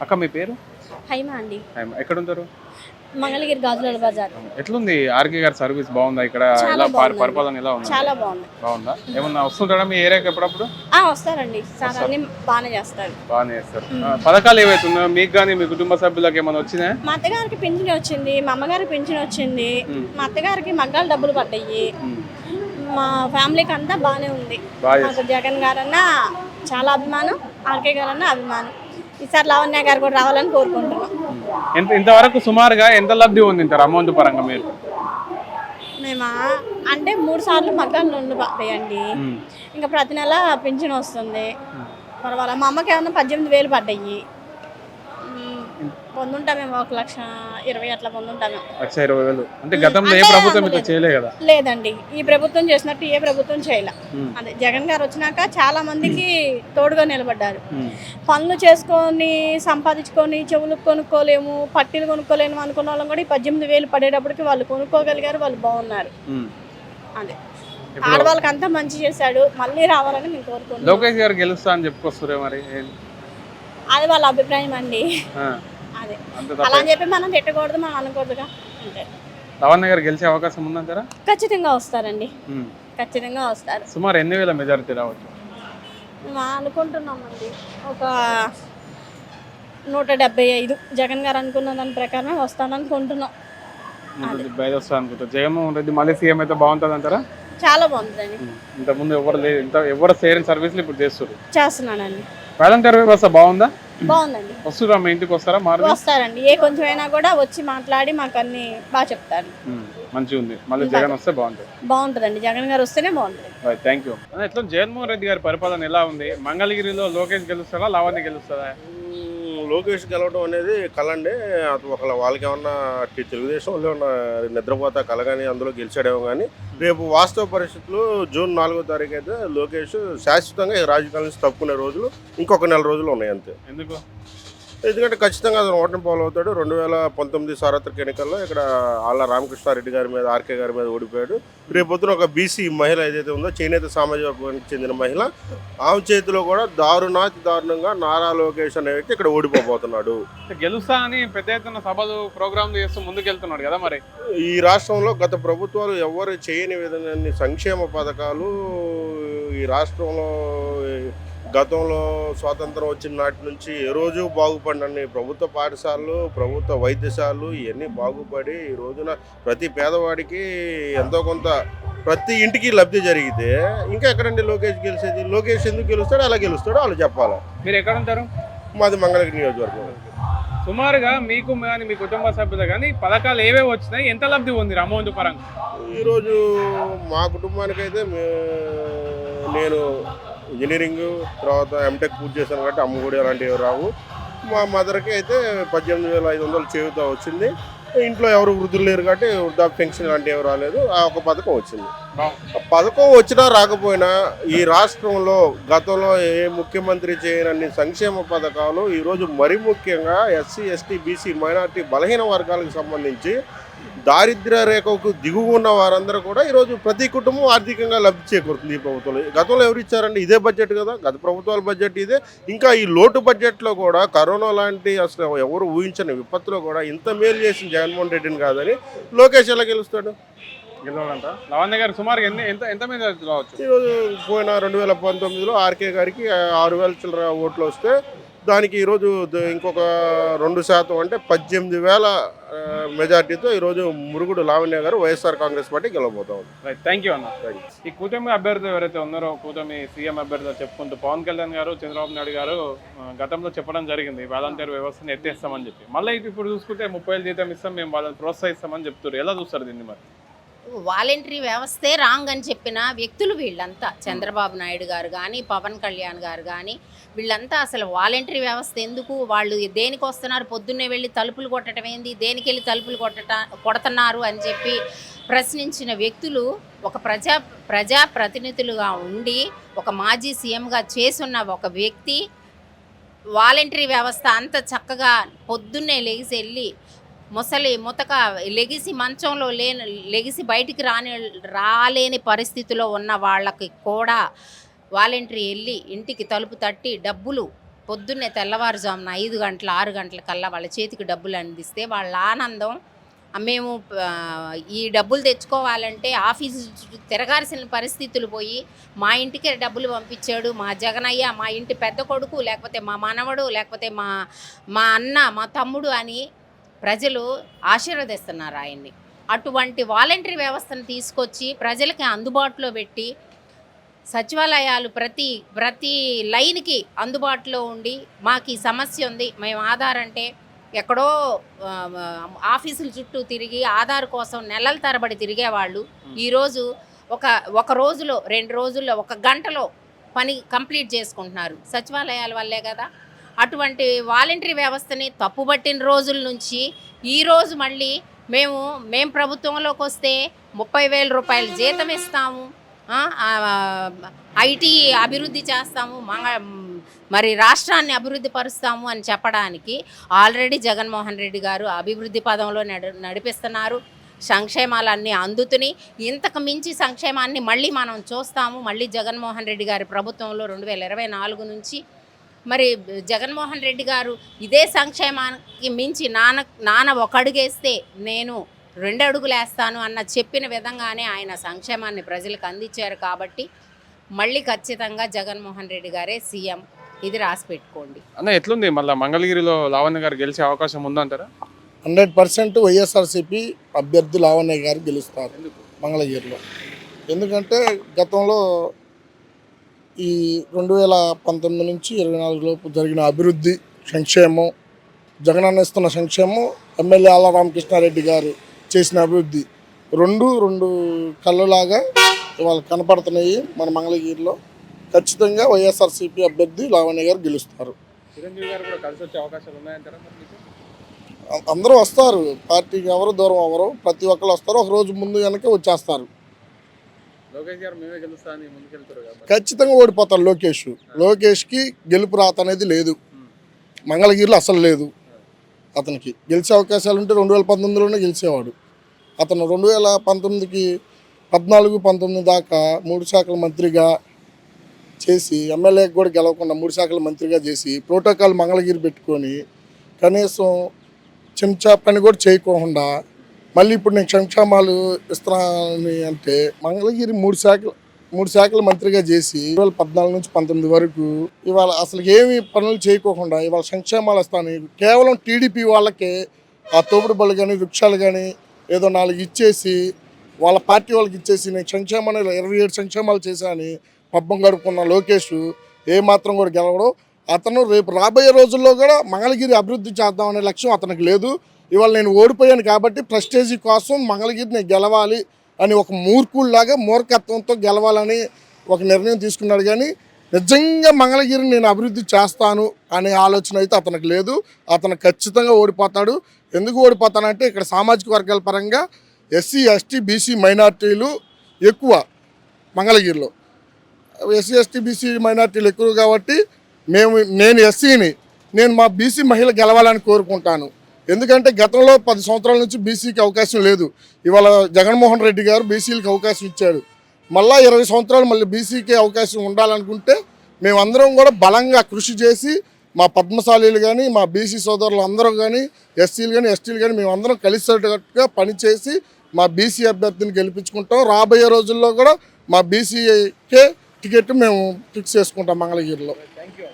అక్క మీ పేరు? హైమా అండి. ఎక్కడ ఉంటారు మంగళగిరి గాజుల బజార్. ఎట్లుంది? ఆర్కే గారి సర్వీస్ బాగుందా? ఇక్కడ ఎలా. పరిపాలన ఎలా ఉంది చాలా బాగుంది. బాగుందా? ఏమన్నా వస్తుంటాడా మీ ఏరియాకి ఎప్పుడప్పుడు? ఆ వస్తారండి. సార్ అన్ని బాగానే చేస్తారు. బాగానే చేస్తారు. పథకాలు ఏవైతే ఉన్నాయో మీకు కానీ మీ కుటుంబ సభ్యులకు ఏమైనా వచ్చినాయా మా అత్తగారికి పింఛన్ వచ్చింది మా అమ్మగారికి పింఛన్ వచ్చింది. మ్. అత్తగారికి మగ్గాలు డబ్బులు పడ్డాయి. మా ఫ్యామిలీకి అంతా బాగానే ఉంది. జగన్ గారన్నా చాలా అభిమానం ఆర్కే గారన్నా అభిమానం. ఈసారి లావణ్య గారు కూడా రావాలని కోరుకుంటున్నాం. ఎంత ఇంతవరకు సుమారుగా ఎంత లబ్ధి పొందింటారు అమౌంట్ పరంగా మీరు? మేము? అంటే మూడు సార్లు మగ్గాలు నుండి పడ్డాయండి. ఇంకా ప్రతి నెల పింఛన్ వస్తుంది. పర్వాలేదు మా అమ్మకి ఏమన్నా పద్దెనిమిది వేలు పడ్డాయి. మ్, పొందుంటామేమో ఒక లక్ష ఇరవై అట్లా పొందుంటామేమో లక్ష ఇరవై వేలు. అంటే గతంలో ఏ అంటే ప్రభుత్వం ఇట్లా అందులో- చేయలే కదా? లేదండి. ఈ ప్రభుత్వం చేసినట్టు ఏ ప్రభుత్వం చేయలే. అదే జగన్ గారు వచ్చినాక చాలా మందికి తోడుగా నిలబడ్డారు. పనులు చేసుకొని సంపాదించుకొని చెవులు కొనుక్కోలేము పట్టీలు కొనుక్కోలేము అనుకున్న వాళ్ళం కూడా ఈ పద్దెనిమిది వేలు పడేటప్పటికి వాళ్ళు కొనుక్కోగలిగారు వాళ్ళు బాగున్నారు. అదే. ఆడవాళ్ళకి అంతా మంచి చేశాడు. మళ్ళీ రావాలని మేము కోరుకుంటున్నాం. లోకేష్ గారు గెలుస్తా అని చెప్పుకొస్తురే మరి? అది వాళ్ళ అభిప్రాయం అండి. అదే. అలా అని చెప్పి మనం తిట్టకూడదు మనం అనకూడదుగా అంతే. లవణ్య గారు గెలిచే అవకాశం ఉందంటారా? ఖచ్చితంగా వస్తారండి. ఖచ్చితంగా వస్తారు. సుమారు ఎన్ని వేల మెజారిటీ రావచ్చు? అనుకుంటున్నామండి. ఒక నూట డెబ్బై ఐదు. జగన్ గారు అనుకున్న దాని ప్రకారం వస్తాననుకుంటున్నాం. బయట వస్తా అనుకుంటా. జగన్మోహన్ రెడ్డి మళ్ళీ సీఎం అయితే బాగుంటుంది అంటారా చాలా బాగుంటుందండి. ఇంతకుముందు ఎవరు లేదు ఇంత ఎవరు చేయని సర్వీస్లు ఇప్పుడు చేస్తారు చేస్తున్నానండి. వాలంటీర్ వ్యవస్థ బాగుందా? బాగుందండి. వస్తురా మీ ఇంటికి వస్తారా మారు వస్తారండి. ఏ కొంచెం అయినా కూడా వచ్చి మాట్లాడి మాకు అన్ని బాగా చెప్తారు. మంచిగా ఉంది. మళ్ళీ జగన్ వస్తే బాగుంటుంది. బాగుంటుందండి. జగన్ గారు వస్తేనే బాగుంటుంది. థ్యాంక్ యూ ఎట్లా జగన్మోహన్ రెడ్డి గారి పరిపాలన ఎలా ఉంది? మంగళగిరిలో లోకేష్ గెలుస్తారా లావణ్య గెలుస్తుందా మ్మ్. లోకేష్ గెలవడం అనేది కళ అండి. అతను ఒకళ్ళ వాళ్ళకి ఏమన్నా తెలుగుదేశం వాళ్ళు ఏమన్నా నిద్రపోతా కళ కానీ అందులో గెలిచాడేమో కానీ రేపు వాస్తవ పరిస్థితులు జూన్ నాలుగో తారీఖు అయితే లోకేష్ శాశ్వతంగా ఈ రాజకీయాల నుంచి తప్పుకునే రోజులు ఇంకొక నెల రోజులు ఉన్నాయి అంతే. ఎందుకు? ఎందుకంటే ఖచ్చితంగా అతను ఓటమి పాలవుతాడు. రెండు వేల పంతొమ్మిది సార్వత్రిక ఎన్నికల్లో ఇక్కడ ఆళ్ళ రామకృష్ణారెడ్డి గారి మీద ఆర్కే గారి మీద ఓడిపోయాడు. రేపొద్దున ఒక బీసీ మహిళ ఏదైతే ఉందో చేనేత సామాజిక వర్గానికి చెందిన మహిళ ఆమె చేతిలో కూడా దారుణాతి దారుణంగా నారా లోకేష్ అనే వ్యక్తి ఇక్కడ ఓడిపోబోతున్నాడు. గెలుస్తా అని పెద్ద ఎత్తున సభలు ప్రోగ్రాంలు చేస్తూ ముందుకు వెళ్తున్నాడు కదా మరి? ఈ రాష్ట్రంలో గత ప్రభుత్వాలు ఎవరు చేయని విధంగా సంక్షేమ పథకాలు ఈ రాష్ట్రంలో గతంలో స్వాతంత్రం వచ్చిన నాటి నుంచి ఏ రోజు బాగుపడినన్ని ప్రభుత్వ పాఠశాలలు ప్రభుత్వ వైద్యశాలలు ఇవన్నీ బాగుపడి ఈ రోజున ప్రతి పేదవాడికి ఎంతో కొంత ప్రతి ఇంటికి లబ్ధి జరిగితే ఇంకా ఎక్కడండి లోకేష్ గెలిచేది? లోకేష్ ఎందుకు గెలుస్తాడో? అలా గెలుస్తాడో వాళ్ళు చెప్పాలి. మీరు ఎక్కడ ఉంటారు? మాది మంగళగిరి నియోజకవర్గం. సుమారుగా మీకు కానీ మీ కుటుంబ సభ్యులు కానీ పథకాలు ఏవే వచ్చినాయి? ఎంత లబ్ధి ఉంది అమౌంట్ పరంగా? ఈరోజు మా కుటుంబానికైతే నేను ఇంజనీరింగ్ తర్వాత ఎంటెక్ పూర్తి చేశాను కాబట్టి అమ్మఒడి అలాంటివి రావు. మా మదర్కి అయితే పద్దెనిమిది వేల ఐదు వందలు చేయుతా వచ్చింది. ఇంట్లో ఎవరు వృద్ధులు లేరు కాబట్టి వృద్ధాప్య పెన్షన్ లాంటివి ఏమి రాలేదు. ఆ ఒక పథకం వచ్చింది. ఆ పథకం వచ్చినా రాకపోయినా ఈ రాష్ట్రంలో గతంలో ఏ ముఖ్యమంత్రి చేయనన్ని సంక్షేమ పథకాలు ఈరోజు మరి ముఖ్యంగా ఎస్సీ ఎస్టీ బీసీ మైనార్టీ బలహీన వర్గాలకు సంబంధించి దారిద్ర్య రేఖకు దిగువ ఉన్న వారందరూ కూడా ఈరోజు ప్రతి కుటుంబం ఆర్థికంగా లబ్ధి చేకూరుతుంది ఈ ప్రభుత్వంలో. గతంలో ఎవరు ఇచ్చారండి? ఇదే బడ్జెట్ కదా? గత ప్రభుత్వాల బడ్జెట్ ఇదే. ఇంకా ఈ లోటు బడ్జెట్లో కూడా కరోనా లాంటి అసలు ఎవరు ఊహించని విపత్తులో కూడా ఇంత మేలు చేసిన జగన్మోహన్ రెడ్డిని కాదని లోకేష్ ఎలా గెలుస్తాడు? గెలవాలంట. లవణ్య గారు సుమారుగా ఎన్ని ఎంత ఎంత మీద ఈరోజు పోయిన రెండు వేల పంతొమ్మిదిలో ఆర్కే గారికి ఆరు వేల చిల్లర ఓట్లు వస్తే దానికి ఈరోజు ఇంకొక రెండు శాతం అంటే పద్దెనిమిది వేల మెజార్టీతో ఈరోజు మురుగుడు లావణ్య గారు వైఎస్ఆర్ కాంగ్రెస్ పార్టీ గెలవబోతా ఉంది. రైట్ థ్యాంక్ యూ అన్న. ఈ కూటమి అభ్యర్థులు ఎవరైతే ఉన్నారో కూటమి సీఎం అభ్యర్థులు చెప్పుకుంటూ పవన్ కళ్యాణ్ గారు చంద్రబాబు నాయుడు గారు గతంలో చెప్పడం జరిగింది వాలంటీర్ వ్యవస్థను ఎత్తేస్తామని చెప్పి. మళ్ళీ ఇప్పుడు చూసుకుంటే ముప్పై వేలు జీతం ఇస్తాం మేము వాళ్ళని ప్రోత్సహిస్తామని చెప్తారు ఎలా చూస్తారు దీన్ని మరి? వాలంటరీ వ్యవస్థే రాంగ్ అని చెప్పిన వ్యక్తులు వీళ్ళంతా. చంద్రబాబు నాయుడు గారు కానీ పవన్ కళ్యాణ్ గారు కానీ వీళ్ళంతా అసలు వాలంటరీ వ్యవస్థ ఎందుకు? వాళ్ళు దేనికి వస్తున్నారు? పొద్దున్నే వెళ్ళి తలుపులు కొట్టడం ఏంది? దేనికి వెళ్ళి తలుపులు కొట్టట కొడుతున్నారు అని చెప్పి ప్రశ్నించిన వ్యక్తులు ఒక ప్రజా ప్రజా ప్రతినిధులుగా ఉండి ఒక మాజీ సీఎంగా చేసున్న ఒక వ్యక్తి వాలంటరీ వ్యవస్థ అంత చక్కగా పొద్దున్నే లేచి వెళ్ళి ముసలి ముతక లెగిసి మంచంలో లేని లెగిసి బయటికి రాని రాలేని పరిస్థితిలో ఉన్న వాళ్ళకి కూడా వాలంటరీ వెళ్ళి ఇంటికి తలుపు తట్టి డబ్బులు పొద్దున్నే తెల్లవారుజామున ఐదు గంటల ఆరు గంటల కల్లా వాళ్ళ చేతికి డబ్బులు అందిస్తే వాళ్ళ ఆనందం. మేము ఈ డబ్బులు తెచ్చుకోవాలంటే ఆఫీసు తిరగాల్సిన పరిస్థితులు పోయి మా ఇంటికే డబ్బులు పంపించాడు మా జగనయ్య మా ఇంటి పెద్ద కొడుకు లేకపోతే మా మనవడు లేకపోతే మా మా అన్న మా తమ్ముడు అని ప్రజలు ఆశీర్వదిస్తున్నారు ఆయన్ని. అటువంటి వాలంటరీ వ్యవస్థను తీసుకొచ్చి ప్రజలకి అందుబాటులో పెట్టి సచివాలయాలు ప్రతి ప్రతి లైన్కి అందుబాటులో ఉండి మాకు ఈ సమస్య ఉంది మేము ఆధార్ అంటే ఎక్కడో ఆఫీసుల చుట్టూ తిరిగి ఆధార్ కోసం నెలల తరబడి తిరిగేవాళ్ళు. ఈరోజు ఒక ఒక రోజులో రెండు రోజుల్లో ఒక గంటలో పని కంప్లీట్ చేసుకుంటున్నారు. సచివాలయాల వల్లే కదా? అటువంటి వాలంటరీ వ్యవస్థని తప్పుబట్టిన రోజుల నుంచి ఈరోజు మళ్ళీ మేము మేము ప్రభుత్వంలోకి వస్తే ముప్పై వేల రూపాయలు జీతం ఇస్తాము ఐటీ అభివృద్ధి చేస్తాము మంగ మరి రాష్ట్రాన్ని అభివృద్ధి పరుస్తాము అని చెప్పడానికి ఆల్రెడీ జగన్మోహన్ రెడ్డి గారు అభివృద్ధి పదంలో నడు నడిపిస్తున్నారు. సంక్షేమాలన్నీ అందుతుని ఇంతకు మించి సంక్షేమాన్ని మళ్ళీ మనం చూస్తాము. మళ్ళీ జగన్మోహన్ రెడ్డి గారి ప్రభుత్వంలో రెండు వేల ఇరవై నాలుగు నుంచి మరి జగన్మోహన్ రెడ్డి గారు ఇదే సంక్షేమానికి మించి నాన్న నాన్న ఒక అడుగేస్తే నేను రెండు అడుగులు వేస్తాను అన్న చెప్పిన విధంగానే ఆయన సంక్షేమాన్ని ప్రజలకు అందించారు కాబట్టి మళ్ళీ ఖచ్చితంగా జగన్మోహన్ రెడ్డి గారే సీఎం. ఇది రాసి పెట్టుకోండి. అన్న ఎట్లుంది? మళ్ళీ మంగళగిరిలో లావణ్య గారు గెలిచే అవకాశం ఉందంటారా హండ్రెడ్ పర్సెంట్ వైఎస్ఆర్సీపీ అభ్యర్థి లావణ్య గారు గెలుస్తారు మంగళగిరిలో. ఎందుకంటే గతంలో ఈ రెండు వేల పంతొమ్మిది నుంచి ఇరవై నాలుగు లోపు జరిగిన అభివృద్ధి సంక్షేమం జగనన్న ఇస్తున్న సంక్షేమం ఎమ్మెల్యే ఆల రామకృష్ణారెడ్డి గారు చేసిన అభివృద్ధి రెండు రెండు కళ్ళలాగా ఇవాళ కనపడుతున్నాయి మన మంగళగిరిలో. ఖచ్చితంగా వైఎస్ఆర్సీపీ అభ్యర్థి లావణ్య గారు గెలుస్తారు. అందరూ వస్తారు. పార్టీకి ఎవరు దూరం ఎవరు ప్రతి ఒక్కరు వస్తారు. ఒక రోజు ముందు వెనక వచ్చేస్తారు లోకేష్ గారు మేమే గెలుస్తా అని ముందుకెళ్తారు కదా మరి. ఖచ్చితంగా ఓడిపోతారు లోకేష్. లోకేష్కి గెలుపు రాత అనేది లేదు. మంగళగిరిలో అసలు లేదు. అతనికి గెలిచే అవకాశాలు ఉంటే రెండు వేల పంతొమ్మిదిలోనే గెలిచేవాడు. అతను రెండు వేల పంతొమ్మిదికి పద్నాలుగు పంతొమ్మిది దాకా మూడు శాఖల మంత్రిగా చేసి ఎమ్మెల్యేకి కూడా గెలవకుండా మూడు శాఖల మంత్రిగా చేసి ప్రోటోకాల్ మంగళగిరి పెట్టుకొని కనీసం చెంచా పని కూడా చేయకోకుండా మళ్ళీ ఇప్పుడు నేను సంక్షేమాలు ఇస్తున్నాను అంటే మంగళగిరి మూడు శాఖలు మూడు శాఖల మంత్రిగా చేసి రెండు వేల పద్నాలుగు నుంచి పంతొమ్మిది వరకు ఇవాళ అసలు ఏమి పనులు చేయకోకుండా ఇవాళ సంక్షేమాలు ఇస్తాను కేవలం టీడీపీ వాళ్ళకే ఆ తోపుడు బళ్ళు కానీ వృక్షాలు కానీ ఏదో నాలుగు ఇచ్చేసి వాళ్ళ పార్టీ వాళ్ళకి ఇచ్చేసి నేను సంక్షేమాలు ఇరవై ఏడు సంక్షేమాలు చేశాను పబ్బం గడుపుకున్న లోకేష్ ఏమాత్రం కూడా గెలవడం. అతను రేపు రాబోయే రోజుల్లో కూడా మంగళగిరి అభివృద్ధి చేద్దామనే లక్ష్యం అతనికి లేదు. ఇవాళ నేను ఓడిపోయాను కాబట్టి ప్రెస్టేజీ కోసం మంగళగిరి నేను గెలవాలి అని ఒక మూర్ఖుల్లాగా మూర్ఖత్వంతో గెలవాలని ఒక నిర్ణయం తీసుకున్నాడు కానీ నిజంగా మంగళగిరిని నేను అభివృద్ధి చేస్తాను అనే ఆలోచన అయితే అతనికి లేదు. అతను ఖచ్చితంగా ఓడిపోతాడు. ఎందుకు ఓడిపోతానంటే ఇక్కడ సామాజిక వర్గాల పరంగా ఎస్సీ ఎస్టీ బీసీ మైనార్టీలు ఎక్కువ మంగళగిరిలో. ఎస్సీ ఎస్టీ బీసీ మైనార్టీలు ఎక్కువ కాబట్టి మేము నేను ఎస్సీని నేను మా బీసీ మహిళ గెలవాలని కోరుకుంటాను. ఎందుకంటే గతంలో పది సంవత్సరాల నుంచి బీసీకి అవకాశం లేదు. ఇవాళ జగన్మోహన్ రెడ్డి గారు బీసీలకు అవకాశం ఇచ్చాడు మళ్ళా ఇరవై సంవత్సరాలు మళ్ళీ బీసీకి అవకాశం ఉండాలనుకుంటే మేమందరం కూడా బలంగా కృషి చేసి మా పద్మశాలీలు కానీ మా బీసీ సోదరులు అందరూ కానీ ఎస్సీలు కానీ ఎస్టీలు కానీ మేమందరం కలిసేటట్టుగా పనిచేసి మా బీసీ అభ్యర్థిని గెలిపించుకుంటాం. రాబోయే రోజుల్లో కూడా మా బీసీకే టికెట్ మేము ఫిక్స్ చేసుకుంటాం మంగళగిరిలో. Thank you